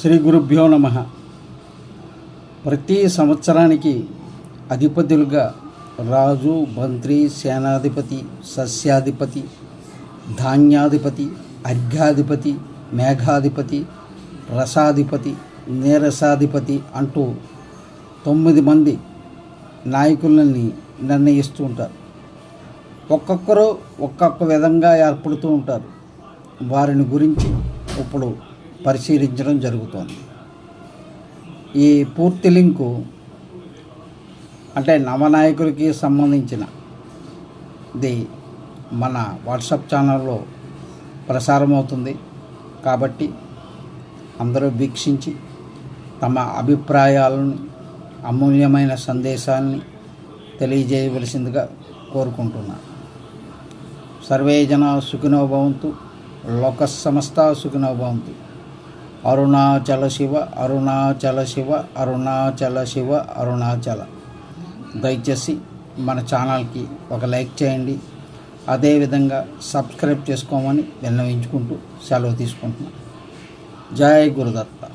శ్రీ గురుభ్యో నమ. ప్రతి సంవత్సరానికి అధిపతులుగా రాజు మంత్రి సేనాధిపతి సస్యాధిపతి ధాన్యాధిపతి అర్ఘాధిపతి మేఘాధిపతి రసాధిపతి నీరసాధిపతి అంటూ తొమ్మిది మంది నాయకులని నిర్ణయిస్తూ ఉంటారు. ఒక్కొక్కరు ఒక్కొక్క విధంగా ఏర్పడుతూ ఉంటారు. వారిని గురించి ఇప్పుడు పరిశీలించడం జరుగుతోంది. ఈ పూర్తి లింకు అంటే నవనాయకుడికి సంబంధించినది మన వాట్సాప్ ఛానల్లో ప్రసారం అవుతుంది కాబట్టి అందరూ వీక్షించి తమ అభిప్రాయాలను అమూల్యమైన సందేశాన్ని తెలియజేయవలసిందిగా కోరుకుంటున్నాను సర్వే జన సుఖినో భవంతు లోక సమస్త సుఖినో భవంతు. అరుణాచల శివ అరుణాచల శివ అరుణాచల శివ అరుణాచల. దయచేసి మన ఛానల్కి ఒక లైక్ చేయండి. అదేవిధంగా సబ్స్క్రైబ్ చేసుకోమని విన్నవించుకుంటూ సెలవు తీసుకుంటున్నాను జయ గురుదత్త.